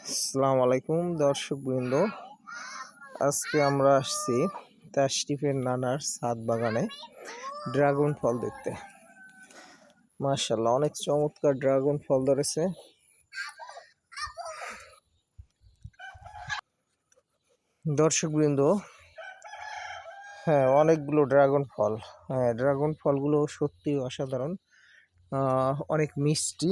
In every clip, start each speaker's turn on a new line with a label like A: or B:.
A: আসসালামু আলাইকুম দর্শক বৃন্দ আজকে আমরা আসছি তাশরিফের নানার ছাদ বাগানে ড্রাগন ফল দেখতে। মার্শাল্লাহ অনেক চমৎকার ড্রাগন ফল ধরেছে। দর্শক বৃন্দ হ্যাঁ অনেকগুলো ড্রাগন ফল। হ্যাঁ ড্রাগন ফলগুলো সত্যি অসাধারণ। অনেক মিষ্টি।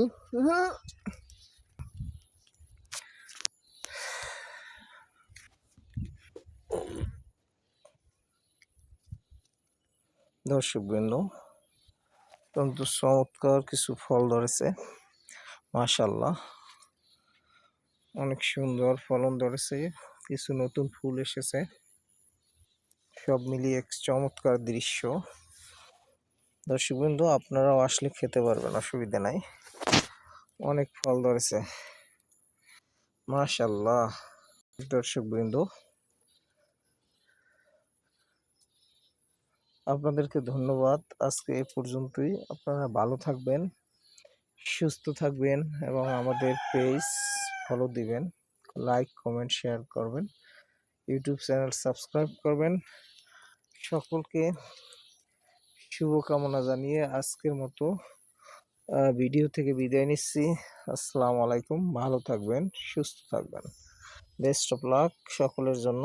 A: দর্শক বৃন্দ, অত্যন্ত চমৎকার কিছু ফল ধরেছে। মাশাল্লাহ অনেক সুন্দর ফলন ধরেছে। কিছু নতুন ফুল এসেছে। সব মিলিয়ে এক চমৎকার দৃশ্য। দর্শক বৃন্দ, আপনারাও আসলে খেতে পারবেন, অসুবিধা নাই। অনেক ফল ধরেছে। মাশাল্লাহ দর্শক আপনাদেরকে ধন্যবাদ। আজকে এ পর্যন্তই। আপনারা ভালো থাকবেন, সুস্থ থাকবেন এবং আমাদের পেজ ফলো দিবেন। লাইক কমেন্ট শেয়ার করবেন। ইউটিউব চ্যানেল সাবস্ক্রাইব করবেন। সকলকে শুভকামনা জানিয়ে আজকের মতো ভিডিও থেকে বিদায় নিচ্ছি। আসসালামু আলাইকুম। ভালো থাকবেন, সুস্থ থাকবেন। বেস্ট অফ লাক সকলের জন্য।